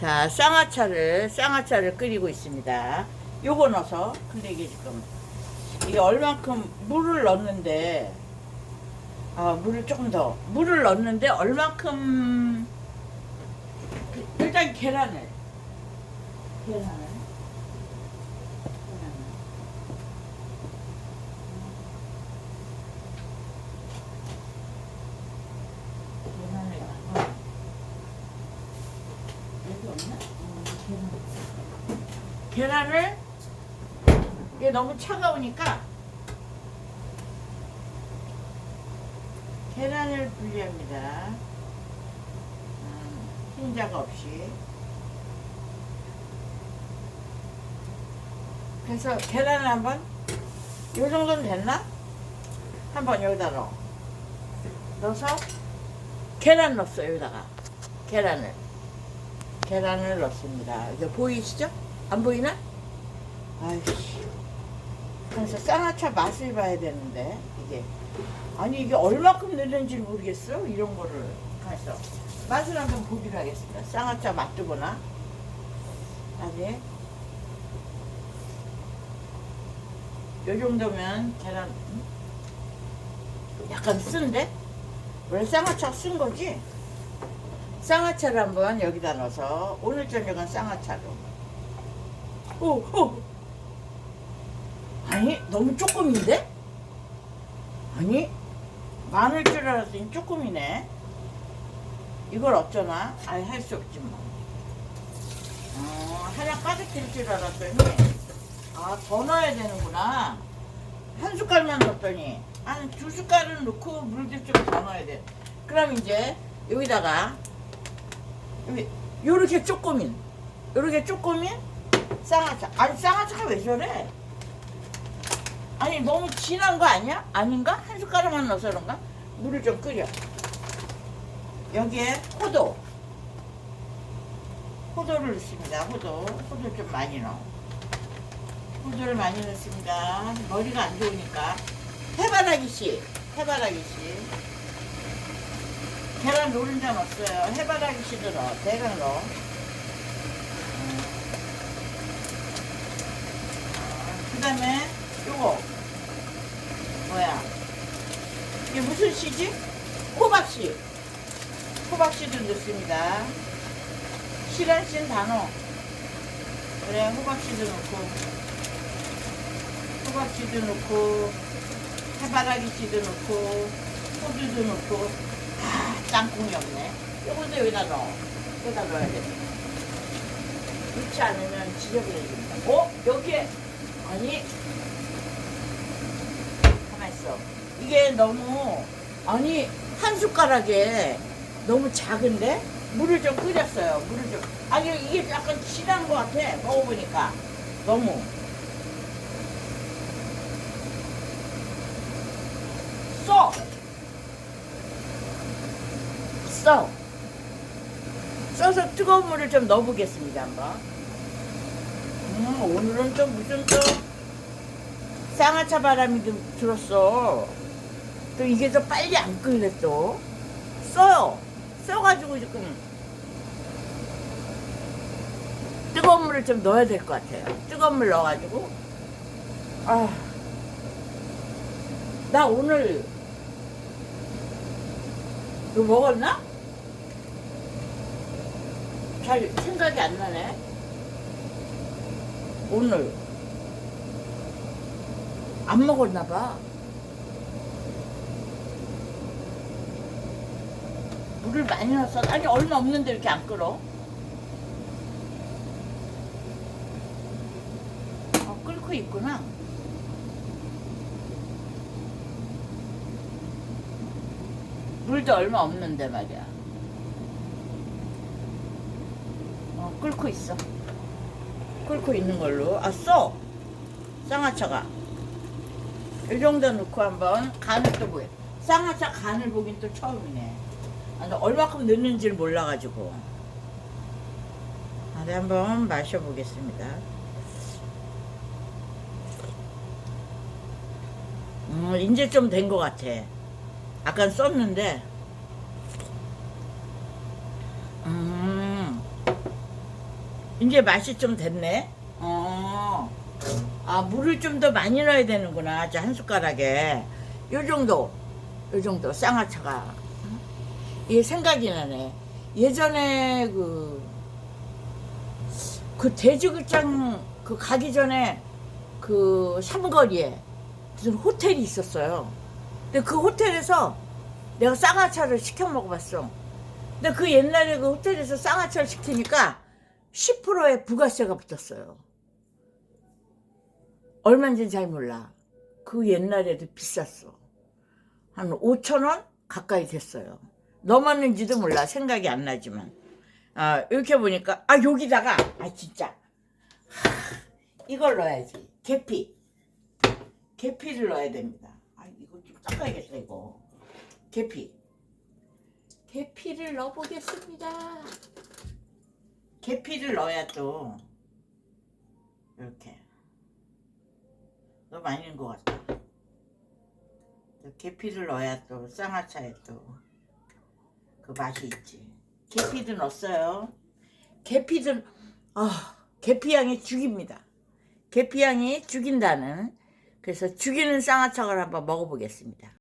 자, 쌍화차를, 쌍화차를 끓이고 있습니다. 요거 넣어서, 근데 이게 지금, 이게 얼만큼 물을 넣는데, 아, 물을 조금 더, 물을 넣는데 얼만큼, 일단 계란을, 계란을, 계란을. 계란을 넣어서, 여기 없나? 음, 계란. 계란을 이게 너무 차가우니까 계란을 분리합니다. 음, 흰자가 없이. 그래서 계란을 한번 요 정도는 됐나? 한번 여기다 넣어. 넣어서 계란 넣었어 여기다가 계란을. 계란을 넣습니다. 이게 보이시죠? 안 보이나? 아이씨. 그래서 쌍화차 맛을 봐야 되는데 이게 아니 이게 얼마큼 넣는지 모르겠어 이런 거를 가서 맛을 한번 보기로 하겠습니다. 쌍화차 맛두거나 아니 요 정도면 계란 음? 약간 쓴데 원래 쌍화차 쓴 거지? 쌍화차를 한번 여기다 넣어서 오늘 저녁은 쌍화차로 오, 오. 아니 너무 조금인데? 아니 많을 줄 알았더니 조금이네 이걸 어쩌나? 아예 할수 없지 뭐 어, 하나 가득 될줄 알았더니 아 더 넣어야 되는구나 한 숟갈만 넣었더니 한 두 숟갈은 넣고 물도 좀더 넣어야 돼 그럼 이제 여기다가 여기 요렇게 조금인 요렇게 조금인 쌍화차. 아니 쌍화차가 왜 저래? 아니 너무 진한 거 아니야? 아닌가? 한 숟가락만 넣어서 그런가? 물을 좀 끓여. 여기에 호도 호도를 넣습니다. 호도 호도 좀 많이 넣어. 호도를 많이 넣습니다. 머리가 안 좋으니까. 해바라기 씨. 해바라기 씨. 계란 노른자 넣었어요. 해바라기 씨도 넣어. 대강 넣어 그 다음에 요거. 뭐야? 이게 무슨 씨지? 호박씨. 호박씨도 넣습니다. 실한 씨는 단어 그래 호박씨도 넣고. 호박씨도 넣고. 해바라기씨도 넣고. 호두도 넣고. 아 땅콩이 없네. 요것도 여기다 넣어. 여기다 넣어야 돼. 넣지 않으면 지저분해집니다. 어? 여기에 아니. 가만 있어. 이게 너무 아니 한 숟가락에 너무 작은데 물을 좀 끓였어요. 물을 좀. 아니 이게 약간 진한 것 같아. 먹어보니까. 너무. 써! 써! 써서 뜨거운 물을 좀 넣어보겠습니다 한번 음, 오늘은 또 무슨 또 쌍화차 바람이 좀 들었어. 또 이게 더 빨리 안 끓네 또. 써요. 써가지고 지금 뜨거운 물을 좀 넣어야 될 것 같아요. 뜨거운 물 넣어가지고 아, 나 오늘 이거 먹었나? 잘 생각이 안 나네. 오늘 안 먹었나 봐. 물을 많이 넣었어. 아니 얼마 없는데 이렇게 안 끓어. 어, 끓고 있구나. 물도 얼마 없는데 말이야. 어, 끓고 있어. 끓고 있는 걸로. 아, 써! 쌍화차가. 이 정도 넣고 한번 간을 또 보여. 쌍화차 간을 보긴 또 처음이네. 아, 나 얼마큼 넣는지를 몰라가지고. 아, 네, 한번 마셔보겠습니다. 음, 이제 좀 된 것 같아. 아까 썼는데. 이제 맛이 좀 됐네. 어. 아, 물을 좀 더 많이 넣어야 되는구나. 저한 숟가락에. 요 정도. 요 정도. 쌍화차가. 이게 생각이 나네. 예전에 그, 그 돼지극장 그 가기 전에 그 삼거리에 무슨 호텔이 있었어요. 근데 그 호텔에서 내가 쌍화차를 시켜 먹어봤어. 근데 그 옛날에 그 호텔에서 쌍화차를 시키니까 10%의 부가세가 붙었어요. 얼마인지 잘 몰라. 그 옛날에도 비쌌어. 한 5천 원 가까이 됐어요. 넘었는지도 몰라. 생각이 안 나지만. 아, 이렇게 보니까, 아, 여기다가, 아, 진짜. 하, 이걸 넣어야지. 계피. 계피를 넣어야 됩니다. 아, 이거 좀 닦아야겠다, 이거. 계피. 계피를 넣어보겠습니다. 계피를 넣어야 또, 이렇게. 너무 많이 넣은 것 같다. 또 계피를 넣어야 또 쌍화차에 또 그 맛이 있지. 계피도 넣었어요. 계피도 아 계피향이 죽입니다. 계피향이 죽인다는 그래서 죽이는 쌍화차를 한번 먹어보겠습니다.